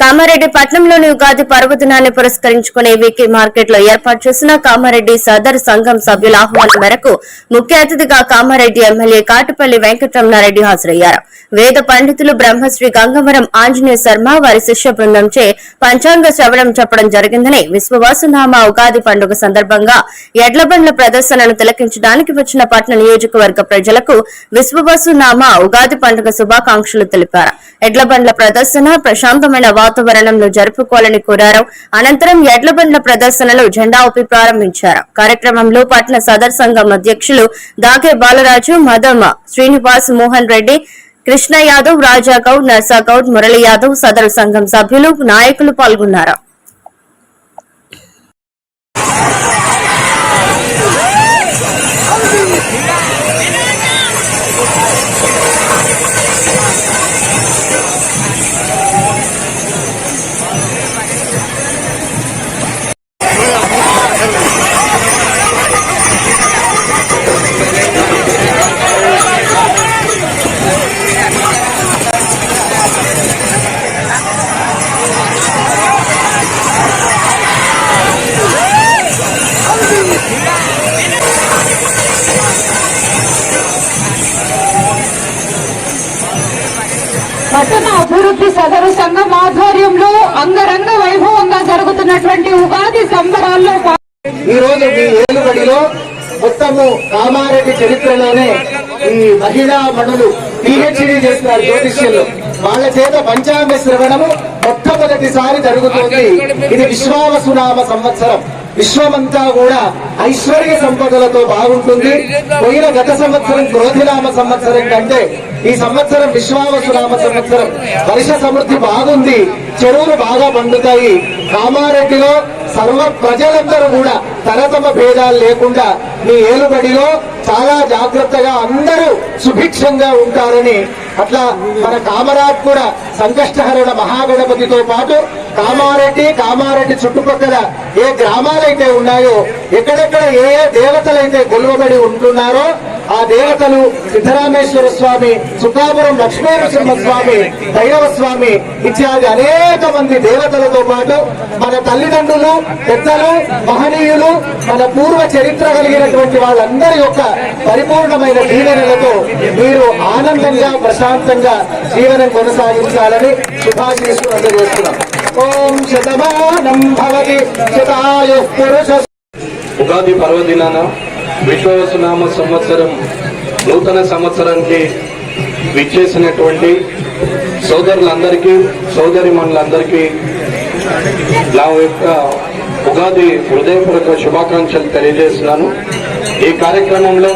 కామారెడ్డి పట్నంలోని ఉగాది పర్వదినాన్ని పురస్కరించుకునే వీకే మార్కెట్లో ఏర్పాటు చేసిన కామారెడ్డి సదర్ సంఘం సభ్యుల ఆహ్వానం మేరకు ముఖ్య అతిథిగా కామారెడ్డి ఎమ్మెల్యే కాటుపల్లి వెంకటరమణారెడ్డి హాజరయ్యారు. వేద పండితులు బ్రహ్మశ్రీ గంగవరం ఆంజనేయ శర్మ వారి శిష్య బృందంచే పంచాంగ శ్రవణం చెప్పడం జరిగిందని విశ్వవాసునామ ఉగాది పండుగ సందర్భంగా ఎడ్లబండ్ల ప్రదర్శనను తిలకించడానికి వచ్చిన పట్న నియోజకవర్గ ప్రజలకు విశ్వవాసునామ ఉగాది పండుగ శుభాకాంక్షలు తెలిపారు. ఎడ్లబండ్ల ప్రదర్శన ప్రశాంతమైన వాతావరణంలో జరుపుకోవాలని కోరారు. అనంతరం ఎడ్ల బండ్ల జెండా ఊపి ప్రారంభించారు. కార్యక్రమంలో పట్న సదర్ సంఘం అధ్యక్షులు దాకే బాలరాజు మదమ్మ శ్రీనివాస్ మోహన్ రెడ్డి కృష్ణ యాదవ్ రాజా గౌడ్ నర్సా గౌడ్ మురళి యాదవ్ సదరు సంఘం సభ్యులు నాయకులు పాల్గొన్నారు. జరుగుతున్నటువంటి ఉగాది సంబరాల్లో ఈ రోజు మీ ఏలుబడిలో మొత్తము కామారెడ్డి చరిత్రలోనే ఈ మహిళా మనులు పిహెచ్డి చేస్తున్నారు జ్యోతిష్యంలో. వాళ్ళ చేత పంచాంగ శ్రవణము మొట్టమొదటిసారి జరుగుతోంది. ఇది విశ్వావసునామ సంవత్సరం. విశ్వమంతా కూడా ఐశ్వర్య సంపదలతో బాగుంటుంది. పోయిన గత సంవత్సరం క్రోధినామ సంవత్సరం కంటే ఈ సంవత్సరం విశ్వావసునామ సంవత్సరం. వర్ష సమృద్ధి బాగుంది. చెరువులు బాగా పండుతాయి. కామారెడ్డిలో సర్వ ప్రజలందరూ కూడా తరతమ భేదాలు లేకుండా మీ ఏలుబడిలో చాలా జాగ్రత్తగా అందరూ సుభిక్షంగా ఉంటారని అట్లా మన కామరాజ్ కూడా సంకష్టహరణ మహాగణపతితో పాటు కామారెడ్డి కామారెడ్డి చుట్టుపక్కల ఏ గ్రామాలైతే ఉన్నాయో ఎక్కడెక్కడ ఏ ఏ దేవతలైతే కొలువబడి ఉంటున్నారో ఆ దేవతలు సిద్ధరామేశ్వర స్వామి సుఖాపురం లక్ష్మీనరసింహ స్వామి భైరవ స్వామి ఇత్యాది అనేక మంది దేవతలతో పాటు మన తల్లిదండ్రులు పెద్దలు మహనీయులు మన పూర్వ చరిత్ర కలిగినటువంటి వాళ్ళందరి యొక్క పరిపూర్ణమైన దీవెనలతో మీరు ఆనందంగా ప్రశాంతంగా జీవనం కొనసాగించాలని శుభాశీస్సులు అందజేస్తున్నాం. ఓం శతమానం భవతి శతాయు పురుష ఉగాది పర్వదినాన విశ్వవసునామ సంవత్సరం నూతన సంవత్సరానికి విచ్చేసినటువంటి సోదరులందరికీ సోదరి మనులందరికీ నా యొక్క ఉగాది హృదయపూర్వక శుభాకాంక్షలు తెలియజేస్తున్నాను. ఈ కార్యక్రమంలో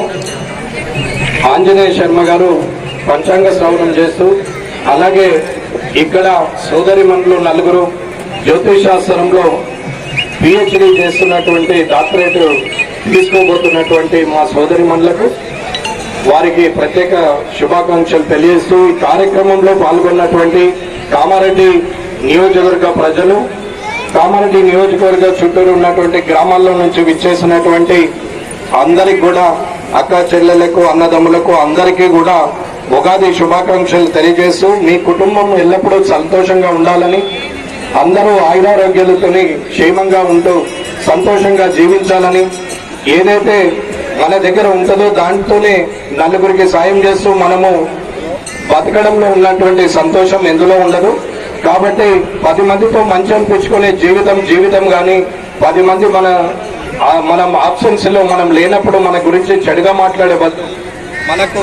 ఆంజనేయ శర్మ గారు పంచాంగ శ్రవణం చేస్తూ అలాగే ఇక్కడ సోదరి మనులు నలుగురు జ్యోతిష్ శాస్త్రంలో పిహెచ్డి చేస్తున్నటువంటి డాక్టరేట్ తీసుకోబోతున్నటువంటి మా సోదరి మండలకు వారికి ప్రత్యేక శుభాకాంక్షలు తెలియజేస్తూ ఈ కార్యక్రమంలో పాల్గొన్నటువంటి కామారెడ్డి నియోజకవర్గ ప్రజలు కామారెడ్డి నియోజకవర్గ చుట్టూరు ఉన్నటువంటి గ్రామాల్లో నుంచి విచ్చేసినటువంటి అందరికి కూడా అక్క చెల్లెలకు అన్నదమ్ములకు అందరికీ కూడా ఉగాది శుభాకాంక్షలు తెలియజేస్తూ మీ కుటుంబం ఎల్లప్పుడూ సంతోషంగా ఉండాలని అందరూ ఆయురారోగ్యాలతోని క్షేమంగా ఉంటూ సంతోషంగా జీవించాలని ఏదైతే మన దగ్గర ఉంటుందో దాంతోనే నలుగురికి సాయం చేస్తూ మనము బతకడంలో ఉన్నటువంటి సంతోషం ఎందులో ఉండదు. కాబట్టి పది మందితో మంచి అనిపించుకునే జీవితం జీవితం కానీ పది మంది మన మనం ఆప్షన్స్లో మనం లేనప్పుడు మన గురించి చెడుగా మాట్లాడే బదులు మనకు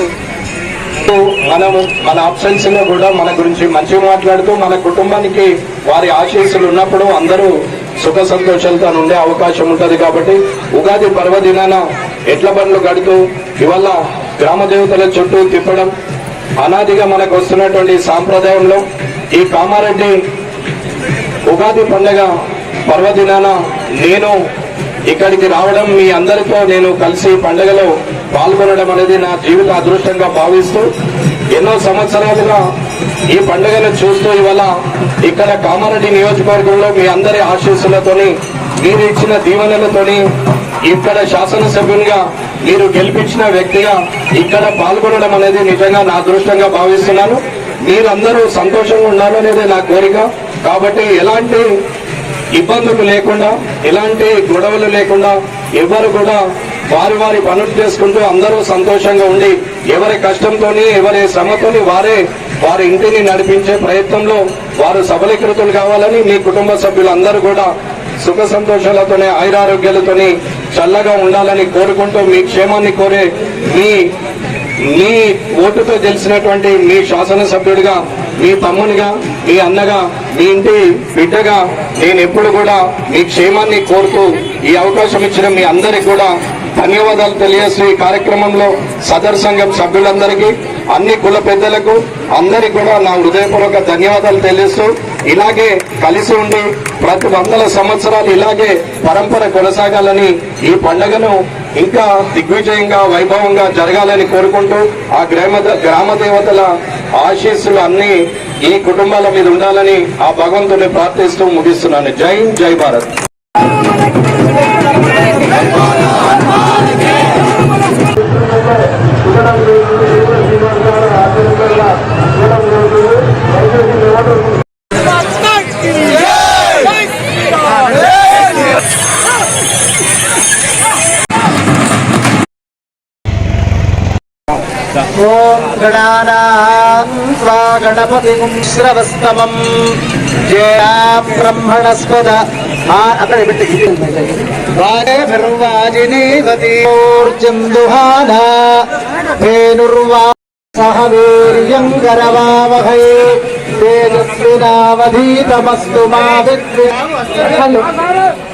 మనము మన ఆప్షన్స్లో కూడా మన గురించి మంచిగా మాట్లాడుతూ మన కుటుంబానికి వారి ఆశీస్సులు ఉన్నప్పుడు అందరూ సుఖ సంతోషాలతో ఉండే అవకాశం ఉంటది కాబట్టి ఉగాది పర్వదినాన ఎట్ల బండ్లు కడుతూ ఇవల్ల గ్రామ దేవతల చుట్టూ తిప్పడం అనాదిగా మనకు వస్తున్నటువంటి సాంప్రదాయంలో ఈ కామారెడ్డి ఉగాది పండుగ పర్వదినాన నేను ఇక్కడికి రావడం మీ అందరితో నేను కలిసి పండుగలో పాల్గొనడం అనేది నా జీవిత అదృష్టంగా భావిస్తూ ఎన్నో సంవత్సరాలుగా ఈ పండుగను చూస్తూ ఇవాళ ఇక్కడ కామారెడ్డి నియోజకవర్గంలో మీ అందరి ఆశీస్సులతోని మీరు ఇచ్చిన దీవెనలతోని ఇక్కడ శాసనసభ్యునిగా మీరు గెలిపించిన వ్యక్తిగా ఇక్కడ పాల్గొనడం అనేది నిజంగా నా అదృష్టంగా భావిస్తున్నాను. మీరందరూ సంతోషంగా ఉండాలనేదే నా కోరిక. కాబట్టి ఎలాంటి ఇబ్బందులు లేకుండా ఎలాంటి గొడవలు లేకుండా ఎవరు కూడా వారి వారి పనులు చేసుకుంటూ అందరూ సంతోషంగా ఉండి ఎవరి కష్టంతోని ఎవరి శ్రమతోని వారే వారి ఇంటిని నడిపించే ప్రయత్నంలో వారు సబలీకృతులు కావాలని మీ కుటుంబ సభ్యులందరూ కూడా సుఖ సంతోషాలతోనే ఆయురారోగ్యాలతోని చల్లగా ఉండాలని కోరుకుంటూ మీ క్షేమాన్ని కోరే మీ మీ ఓటుతో గెలిచినటువంటి మీ శాసనసభ్యుడిగా మీ తమ్మునిగా మీ అన్నగా మీ ఇంటి బిడ్డగా నేను ఎప్పుడు కూడా మీ క్షేమాన్ని కోరుతూ ఈ అవకాశం ఇచ్చిన మీ అందరికి కూడా ధన్యవాదాలు తెలియజేస్తూ ఈ కార్యక్రమంలో సదర్ సంఘం సభ్యులందరికీ అన్ని కుల పెద్దలకు అందరికీ కూడా నా హృదయపూర్వక ధన్యవాదాలు తెలియజేస్తూ ఇలాగే కలిసి ఉండి ప్రతి వందల సంవత్సరాలు ఇలాగే పరంపర కొనసాగాలని ఈ పండుగను ఇంకా దిగ్విజయంగా వైభవంగా జరగాలని కోరుకుంటూ ఆ గ్రామ గ్రామ దేవతల ఆశీస్సులు అన్ని ఈ కుటుంబాల మీద ఉండాలని ఆ భగవంతుని ప్రార్థిస్తూ ముగిస్తున్నాను. జై జై భారత్. ఓం గణానాం స్వా శ్రవస్తమం జయా బ్రహ్మణస్పద ఆ, అక్కడ పెట్టి వాజినీవతీర్జం దుహానా ధేనుర్వా సహ వీర్యం తేజస్వినావధీతమస్తు మా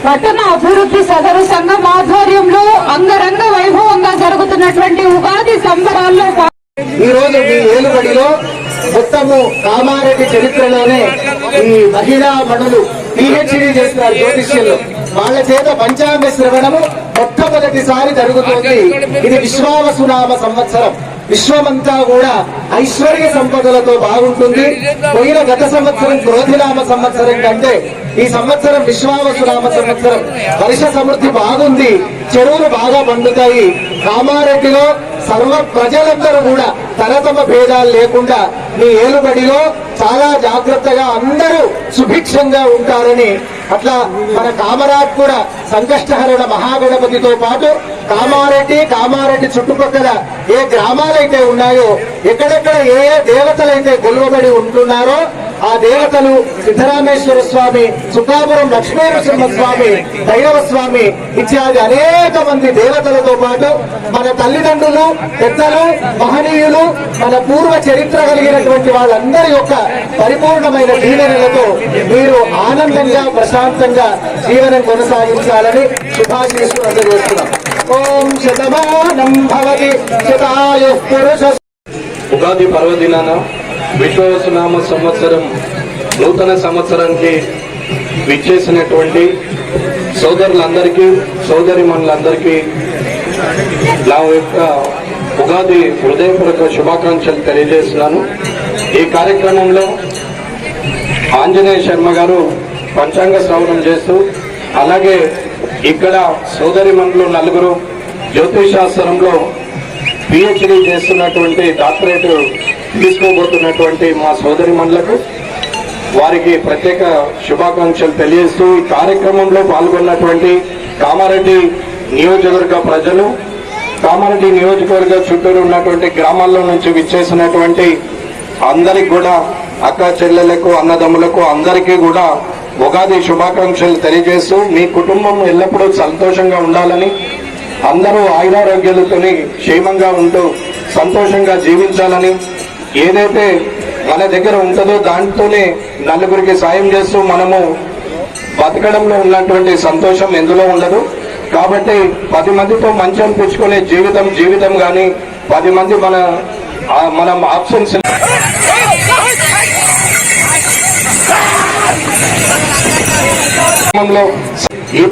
పట్టణ అభివృద్ధి సదరు సంఘం ఆధ్వర్యంలో అంగరంగ వైభవంగా జరుగుతున్నటువంటి ఉగాది సంబరాల్లో ఈరోజు ఈ రోజు మీ ఏలుబడిలో మొత్తము కామారెడ్డి చరిత్రలోనే ఈ మహిళా మణులు పిహెచ్డి చేస్తున్నారు జ్యోతిష్యులు. వాళ్ళ చేత పంచాంగ శ్రవణము మొట్టమొదటిసారి జరుగుతోంది. ఇది విశ్వావసునామ సంవత్సరం. విశ్వమంతా కూడా ఐశ్వర్య సంపదలతో బాగుంటుంది. పోయిన గత సంవత్సరం క్రోధినామ సంవత్సరం కంటే ఈ సంవత్సరం విశ్వావసునామ సంవత్సరం. వర్ష సమృద్ధి బాగుంది. చెరువులు బాగా పండుతాయి. కామారెడ్డిలో సర్వ ప్రజలందరూ కూడా తరతమ భేదాలు లేకుండా మీ ఏలుబడిలో చాలా జాగ్రత్తగా అందరూ సుభిక్షంగా ఉంటారని అట్లా మన కామరాజ్ కూడా సంకష్టహరణ మహాగణపతితో పాటు కామారెడ్డి కామారెడ్డి చుట్టుపక్కల ఏ గ్రామాలైతే ఉన్నాయో ఎక్కడెక్కడ ఏ ఏ దేవతలైతే కొలువబడి ఉంటున్నారో ఆ దేవతలు సిద్ధరామేశ్వర స్వామి సుఖాపురం లక్ష్మీనరసింహ స్వామి భైరవ స్వామి ఇత్యాది అనేక మంది దేవతలతో పాటు మన తల్లిదండ్రులు పెద్దలు మహనీయులు మన పూర్వ చరిత్ర కలిగినటువంటి వాళ్ళందరి యొక్క పరిపూర్ణమైన దీవెనలతో మీరు ఆనందంగా ప్రశాంతంగా జీవనం కొనసాగించాలని శుభాశీస్సులు అందజేస్తున్నాం. ఓం శతమానం భవతి శతాయు పురుష ఉగాది పర్వదినాన విశ్వవసునామ సంవత్సరం నూతన సంవత్సరానికి విచ్చేసినటువంటి సోదరులందరికీ సోదరి మనులందరికీ నా యొక్క ఉగాది హృదయపూర్వక శుభాకాంక్షలు తెలియజేస్తున్నాను. ఈ కార్యక్రమంలో ఆంజనేయ శర్మ గారు పంచాంగ శ్రవణం చేస్తూ అలాగే ఇక్కడ సోదరి మనులు నలుగురు జ్యోతిష్ శాస్త్రంలో పిహెచ్డి చేస్తున్నటువంటి డాక్టరేట్ తీసుకోబోతున్నటువంటి మా సోదరి మండలకు వారికి ప్రత్యేక శుభాకాంక్షలు తెలియజేస్తూ ఈ కార్యక్రమంలో పాల్గొన్నటువంటి కామారెడ్డి నియోజకవర్గ ప్రజలు కామారెడ్డి నియోజకవర్గ చుట్టూరు ఉన్నటువంటి గ్రామాల్లో నుంచి విచ్చేసినటువంటి అందరికి కూడా అక్క చెల్లెలకు అన్నదమ్ములకు అందరికీ కూడా ఉగాది శుభాకాంక్షలు తెలియజేస్తూ మీ కుటుంబం ఎల్లప్పుడూ సంతోషంగా ఉండాలని అందరూ ఆయురారోగ్యాలతోని క్షేమంగా ఉంటూ సంతోషంగా జీవించాలని ఏదైతే మన దగ్గర ఉంటుందో దాంతోనే నలుగురికి సాయం చేస్తూ మనము బతకడంలో ఉన్నటువంటి సంతోషం ఎందులో ఉండదు. కాబట్టి పది మందితో మంచం పుచ్చుకునే జీవితం జీవితం కానీ పది మంది మన మనం ఆప్షన్స్ ఈ